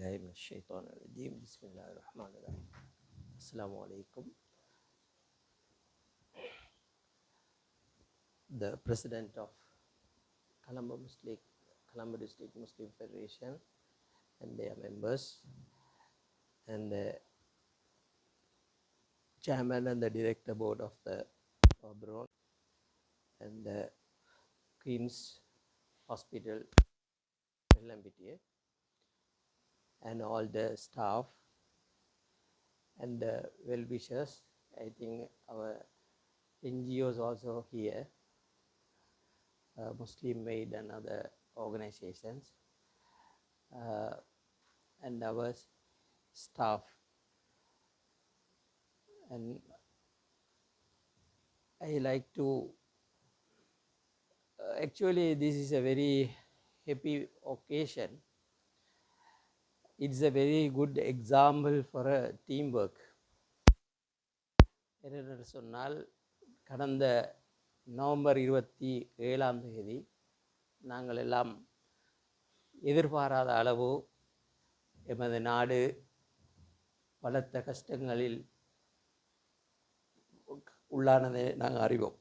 بالله من الشيطان الرجيم بسم الله الرحمن الرحيم السلام عليكم The President of Colombo Muslim, Colombo District Muslim Federation and their members and the Chairman and the Director Board of the Oberon and the Queen's Hospital, LMBTA and all the staff and the well-wishers. I think our NGOs also here, uh, Muslim Aid and other organizations, uh, and our staff. And I like to, uh, actually this is a very happy occasion it's a very good example for a teamwork. என்னென்று சொன்னால் கடந்த November இருபத்தி ஏழாம் தேதி நாங்கள் எல்லாம் எதிர்பாராத அளவு எமது நாடு பலத்த கஷ்டங்களில் உள்ளானதை நாங்கள் அறிவோம்.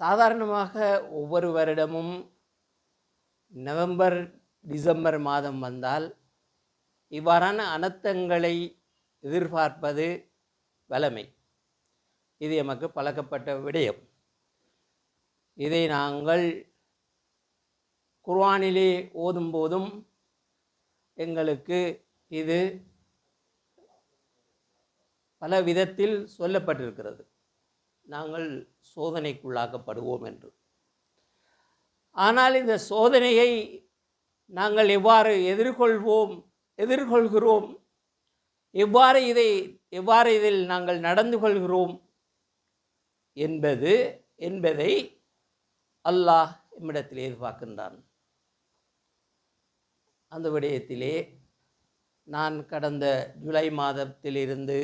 சாதாரணமாக ஒவ்வொரு வருடமும் நவம்பர் டிசம்பர் மாதம் வந்தால் இவ்வாறான அனர்த்தங்களை எதிர்பார்ப்பது வலமை இது எமக்கு பழக்கப்பட்ட விடயம். இதை நாங்கள் குர்வானிலே ஓதும்போதும் எங்களுக்கு இது பல விதத்தில் சொல்லப்பட்டிருக்கிறது. நாங்கள் சோதனைக்குள்ளாக்கப்படுவோம் என்று. ஆனால் இந்த சோதனையை நாங்கள் எவ்வாறு எதிர்கொள்வோம் எதிர்கொள்கிறோம்? எவ்வாறு இதை எவ்வாறு இதில் நாங்கள் நடந்து கொள்கிறோம்? என்பது என்பதை அல்லாஹ் நம்மிடத்தில் எதிர்பார்க்கின்றான். அந்த விடயத்திலே நான் கடந்த ஜூலை மாதத்திலிருந்து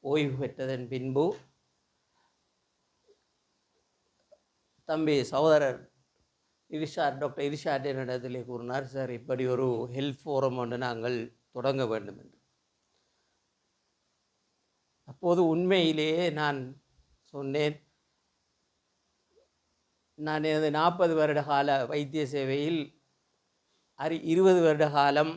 ஓய்வு பெற்றதன் பின்பு தம்பி சகோதரர் இரிஷார் டாக்டர் இரிஷார் என்னிடத்திலே கூறினார் சார் இப்படி ஒரு ஹெல்த் ஃபோரம் ஒன்று நாங்கள் தொடங்க வேண்டும் என்று. அப்போது உண்மையிலேயே நான் சொன்னேன் நான் எனது நாற்பது வருட கால வைத்திய சேவையில் அரி இருபது வருட காலம்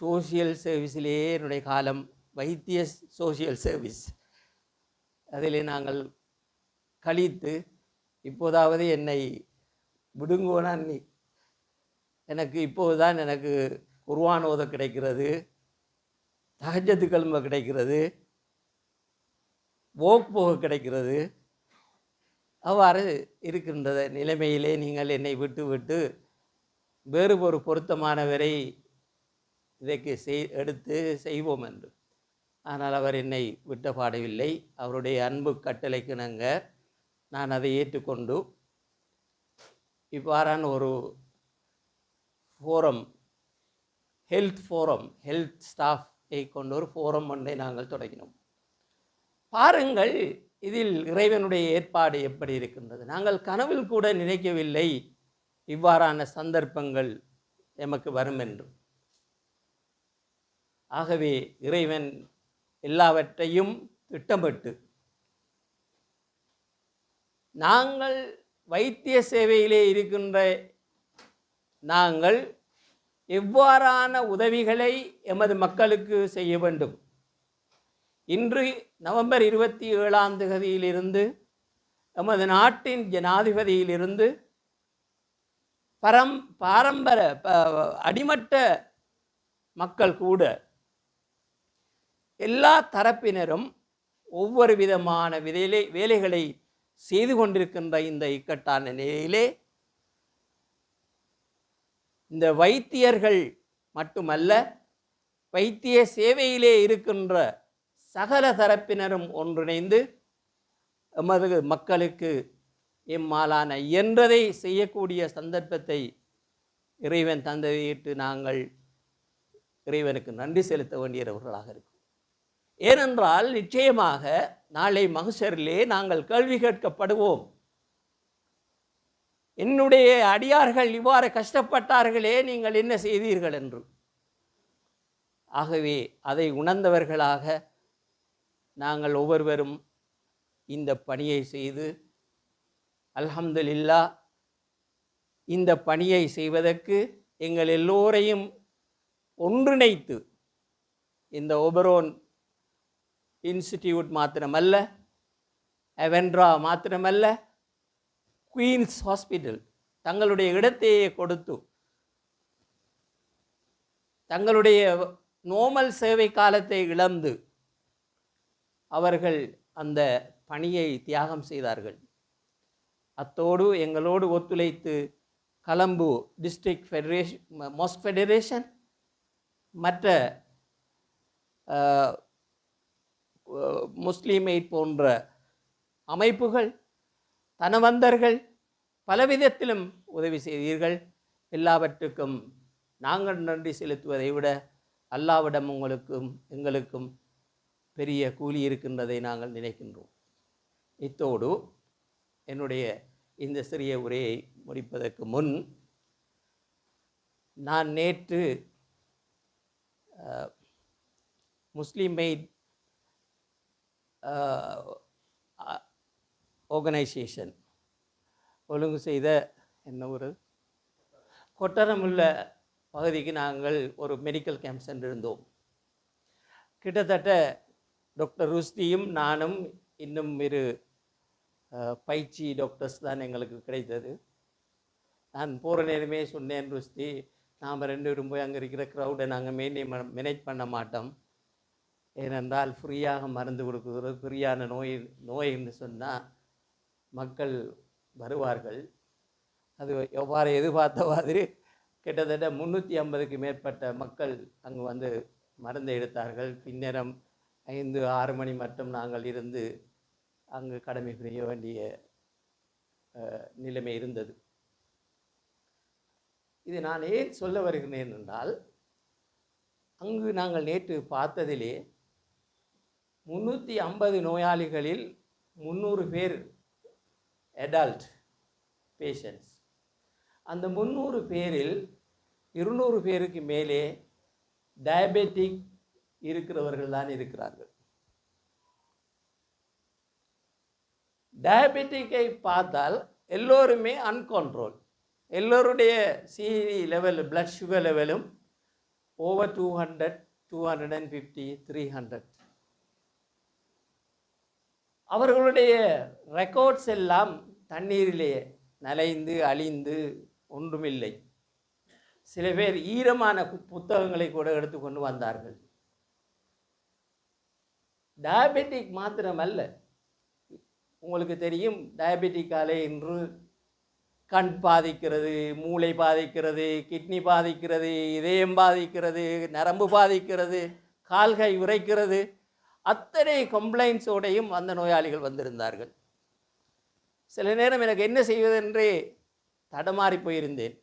சோசியல் சர்வீஸிலேயே என்னுடைய காலம் வைத்திய சோசியல் சர்வீஸ். அதிலே நாங்கள் கழித்து இப்போதாவது என்னை விடுங்கோனா நீ. எனக்கு இப்போதுதான் எனக்கு குர்ஆன் ஓத கிடைக்கிறது. தகஜத்து கல்ம கிடைக்கிறது. ஓக் போக கிடைக்கிறது. அவ்வாறு இருக்கின்ற நிலைமையிலே நீங்கள் என்னை விட்டு விட்டு வேறு ஒரு பொருத்தமானவரை இதற்கு செய் எடுத்து செய்வோம் என்று. ஆனால் அவர் என்னை விட்ட பாடவில்லை அவருடைய அன்பு கட்டளைக்கிணங்க நான் அதை ஏற்றுக்கொண்டு இவ்வாறான ஒரு ஃபோரம் ஹெல்த் ஃபோரம் ஹெல்த் ஸ்டாஃபை கொண்ட ஒரு ஃபோரம் ஒன்றை நாங்கள் தொடங்கினோம். பாருங்கள் இதில் இறைவனுடைய ஏற்பாடு எப்படி இருக்கின்றது. நாங்கள் கனவில் கூட நினைக்கவில்லை இவ்வாறான சந்தர்ப்பங்கள் எமக்கு வரும் என்று. ஆகவே இறைவன் எல்லாவற்றையும் திட்டமிட்டு நாங்கள் வைத்திய சேவையிலே இருக்கின்ற நாங்கள் எவ்வாறான உதவிகளை எமது மக்களுக்கு செய்ய வேண்டும்? இன்று நவம்பர் இருபத்தி ஏழாம் தேதியிலிருந்து எமது நாட்டின் ஜனாதிபதியிலிருந்து பரம் பாரம்பர ப- அடிமட்ட மக்கள் கூட எல்லா தரப்பினரும் ஒவ்வொரு விதமான விதையிலே வேலைகளை செய்து கொண்டிருக்கின்ற இந்த இக்கட்டான நிலையிலே இந்த வைத்தியர்கள் மட்டுமல்ல வைத்திய சேவையிலே இருக்கின்ற சகல தரப்பினரும் ஒன்றிணைந்து எமது மக்களுக்கு எம்மாலான இயன்றதை செய்யக்கூடிய சந்தர்ப்பத்தை இறைவன் தந்ததையிட்டு நாங்கள் இறைவனுக்கு நன்றி செலுத்த வேண்டியவர்களாக இருக்கும். ஏனென்றால் நிச்சயமாக நாளை மகசரிலே நாங்கள் கேள்வி கேட்கப்படுவோம். என்னுடைய அடியார்கள் இவ்வாறு கஷ்டப்பட்டார்களே நீங்கள் என்ன செய்தீர்கள் என்று. ஆகவே அதை உணர்ந்தவர்களாக நாங்கள் ஒவ்வொருவரும் இந்த பணியை செய்து அல்ஹம்துலில்லா இந்த பணியை செய்வதற்கு எங்கள் எல்லோரையும் ஒன்றிணைத்து இந்த ஒபரோன் இன்ஸ்டிடியூட் மாத்திரமல்ல அவென்ட்ரா மாத்திரமல்ல குயின்ஸ் ஹாஸ்பிட்டல் தங்களுடைய இடத்தையே கொடுத்து தங்களுடைய நோமல் சேவை காலத்தை இழந்து அவர்கள் அந்த பணியை தியாகம் செய்தார்கள். அத்தோடு எங்களோடு ஒத்துழைத்து Colombo district federation mosque federation மற்ற முஸ்லீம் போன்ற அமைப்புகள் தனவந்தர்கள் பலவிதத்திலும் உதவி செய்தீர்கள். எல்லாவற்றுக்கும் நாங்கள் நன்றி செலுத்துவதை விட அல்லாவிடம் உங்களுக்கும் எங்களுக்கும் பெரிய கூலி இருக்கின்றதை நாங்கள் நினைக்கின்றோம். இத்தோடு என்னுடைய இந்த சிறிய உரையை முடிப்பதற்கு முன் நான் நேற்று முஸ்லீம் மெய்ட் ஆர்கனைசேஷன் ஒழுங்கு செய்த என்ன ஒரு கொட்டரமுள்ள பகுதிக்கு நாங்கள் ஒரு மெடிக்கல் கேம்ப் சென்றிருந்தோம். கிட்டத்தட்ட டாக்டர் ருஸ்தியும் நானும் இன்னும் இரு பயிற்சி டாக்டர்ஸ் தான் எங்களுக்கு கிடைத்தது. நான் போகிற நேரமே சொன்னேன் ருஸ்தி நாம் ரெண்டு பேரும் போய் அங்கே இருக்கிற க்ரௌடை நாங்கள் மெயின்டைன் மேனேஜ் பண்ண மாட்டோம். ஏனென்றால் ஃப்ரீயாக மருந்து கொடுக்குறது ஃப்ரீயான நோய் நோய்ன்னு சொன்னால் மக்கள் வருவார்கள். அது எவ்வாறு எதிர்பார்த்த மாதிரி கிட்டத்தட்ட முந்நூற்றி ஐம்பதுக்கு மேற்பட்ட மக்கள் அங்கு வந்து மருந்தை எடுத்தார்கள். பின்னரம் ஐந்து ஆறு மணி மட்டும் நாங்கள் இருந்து அங்கு கடமை புரிய வேண்டிய நிலைமை இருந்தது. இது நான் ஏன் சொல்ல வருகிறேன் என்றால் அங்கு நாங்கள் நேற்று பார்த்ததிலே முந்நூற்றி ஐம்பது நோயாளிகளில் முந்நூறு பேர் அடல்ட் பேஷண்ட்ஸ் அந்த முந்நூறு பேரில் இருநூறு பேருக்கு மேலே டயபெட்டிக் இருக்கிறவர்கள் தான் இருக்கிறார்கள். டயபெட்டிக்கை பார்த்தால் எல்லோருமே அன்கண்ட்ரோல் எல்லோருடைய CE level blood sugar லெவலும் over two hundred two hundred and fifty three hundred அவர்களுடைய ரெக்கார்ட்ஸ் எல்லாம் தண்ணீரிலே நலைந்து அழிந்து ஒன்றுமில்லை. சில பேர் ஈரமான புத்தகங்களை கூட எடுத்துக்கொண்டு வந்தார்கள். டயபெட்டிக் மாத்திரமல்ல. உங்களுக்கு தெரியும் டயபெட்டிக்காலே இன்று கண் பாதிக்கிறது மூளை பாதிக்கிறது கிட்னி பாதிக்கிறது இதயம் பாதிக்கிறது நரம்பு பாதிக்கிறது கால்கை உரைக்கிறது அத்தனை கம்ப்ளைண்ட்ஸோடையும் அந்த நோயாளிகள் வந்திருந்தார்கள். சில நேரம் எனக்கு என்ன செய்வதென்றே தடமாறி போயிருந்தேன்.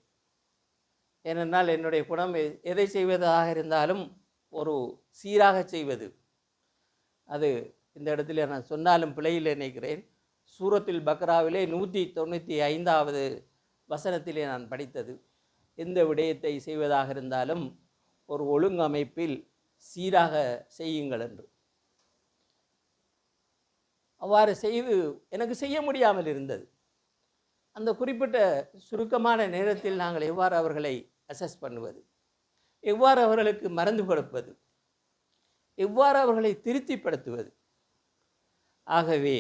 ஏனென்றால் என்னுடைய குணம் எ- எதை செய்வதாக இருந்தாலும் ஒரு சீராக செய்வது. அது இந்த இடத்துல நான் சொன்னாலும் பிழையில் நினைக்கிறேன். சூரத்தில் பக்ராவிலே நூற்றி தொண்ணூற்றி ஐந்தாவது வசனத்திலே நான் படித்தது. எந்த விடயத்தை செய்வதாக இருந்தாலும் ஒரு ஒழுங்கமைப்பில் சீராக செய்யுங்கள் என்று. அவ்வாறு செய்து எனக்கு செய்ய முடியாமல் இருந்தது. அந்த குறிப்பிட்ட சுருக்கமான நேரத்தில் நாங்கள் எவ்வாறு அவர்களை அசஸ் பண்ணுவது? எவ்வாறு அவர்களுக்கு மருந்து கொடுப்பது? எவ்வாறு அவர்களை திருப்திப்படுத்துவது? ஆகவே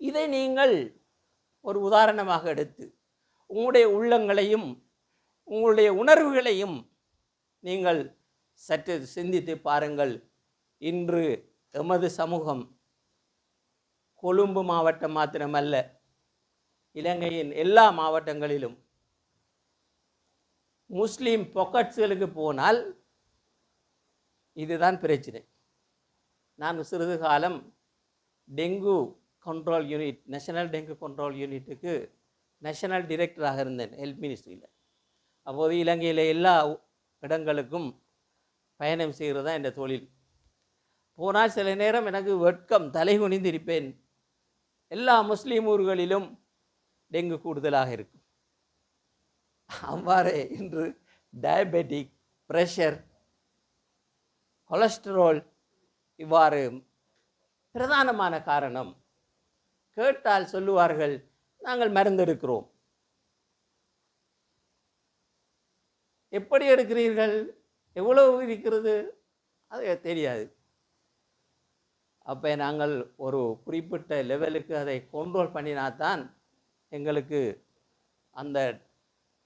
இதை நீங்கள் ஒரு உதாரணமாக எடுத்து உங்களுடைய உள்ளங்களையும் உங்களுடைய உணர்வுகளையும் நீங்கள் சற்று சிந்தித்து பாருங்கள். இன்று எமது சமூகம் கொழும்பு மாவட்டம் மாத்திரமல்ல இலங்கையின் எல்லா மாவட்டங்களிலும். முஸ்லீம் பொக்கட்ஸ்களுக்கு போனால் இதுதான் பிரச்சனை. நான் சிறிது காலம் dengue control unit national dengue control யூனிட்டுக்கு நேஷனல் டிரெக்டராக இருந்தேன் ஹெல்த் மினிஸ்ட்ரியில் அப்போது இலங்கையில் எல்லா இடங்களுக்கும் பயணம் செய்கிறது தான் என் தொழில். போனால் சில நேரம் எனக்கு வெட்கம் தலை குனிந்திருப்பேன் எல்லா முஸ்லீம் ஊர்களிலும் டெங்கு கூடுதலாக இருக்கும். அவ்வாறே இன்று டயபெட்டிக் ப்ரெஷர் கொலஸ்ட்ரால் இவ்வாறு பிரதானமான காரணம். கேட்டால் சொல்லுவார்கள் நாங்கள் மருந்தெடுக்கிறோம் எப்படி எடுக்கிறீர்கள்? எவ்வளவு இருக்கிறது? அது தெரியாது. அப்போ நாங்கள் ஒரு குறிப்பிட்ட லெவலுக்கு அதை கண்ட்ரோல் பண்ணினாதான் எங்களுக்கு அந்த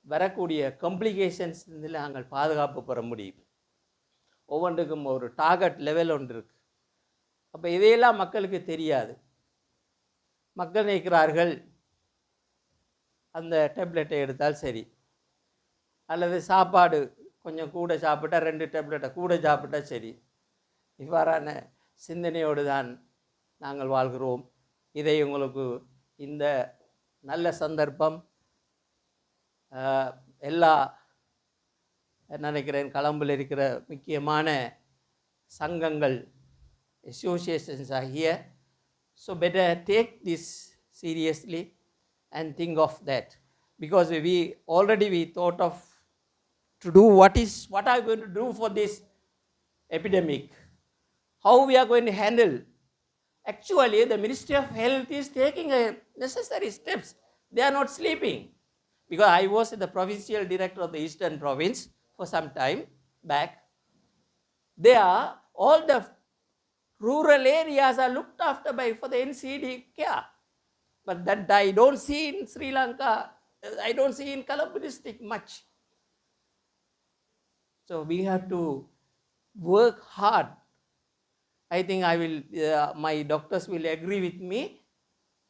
வரக்கூடிய கம்ப்ளிகேஷன்ஸ் நாங்கள் பாதுகாப்பு பெற முடியும். ஒவ்வொன்றுக்கும் ஒரு டார்கெட் லெவல் ஒன்று இருக்குது அப்போ இதையெல்லாம் மக்களுக்கு தெரியாது. மக்கள் நினைக்கிறார்கள் அந்த டேப்லெட்டை எடுத்தால் சரி. அல்லது சாப்பாடு கொஞ்சம் கூட சாப்பிட்டா ரெண்டு டேப்லெட்டை கூட சாப்பிட்டா சரி. இவ்வாறான சிந்தனையோடு தான் நாங்கள் வாழ்கிறோம் இதை உங்களுக்கு இந்த நல்ல சந்தர்ப்பம் எல்லா நினைக்கிறேன் களம்பில் இருக்கிற முக்கியமான சங்கங்கள் அசோசியேஷன்ஸ் ஆகிய so better take this seriously and think of that because we already we thought of to do what is what are goin to do for this epidemic how we are going to handle. Actually the ministry of health is taking necessary steps. They are not sleeping. Because i was the provincial director of the eastern province for some time back. There all the rural areas are looked after by for the ncd care. But that i don't see in sri lanka i don't see in colombo district much. So we have to work hard. I think I will, uh, my doctors will agree with me.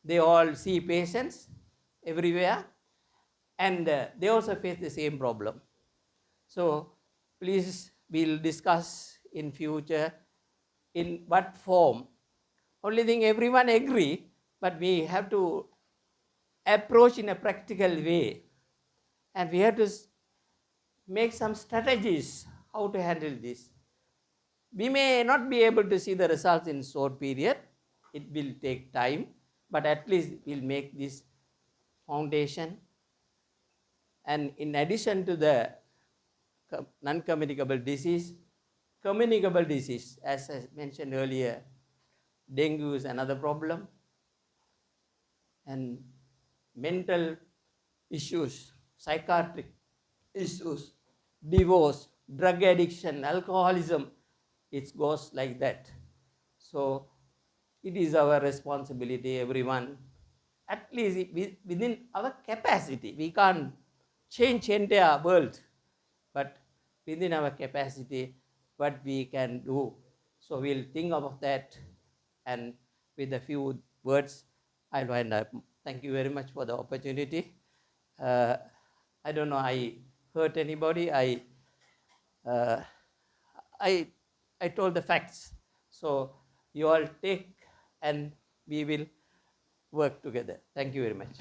They all see patients everywhere and uh, they also face the same problem. So please, we'll discuss in future in what form. Only thing everyone agree, but we have to approach in a practical way and we have to make some strategies how to handle this. We may not be able to see the results in short period. It will take time, but at least we'll make this foundation. And in addition to the non-communicable disease, communicable disease, as I mentioned earlier, dengue is another problem, and mental issues, psychiatric issues, divorce, drug addiction, alcoholism, it goes like that. So it is our responsibility, everyone, at least within our capacity. We can't change entire world, but within our capacity, what we can do. So we'll think about that, and with a few words, I'll wind up. Thank you very much for the opportunity. Uh, I don't know I hurt anybody. I uh, I I told the facts. So you all take and we will work together. Thank you very much.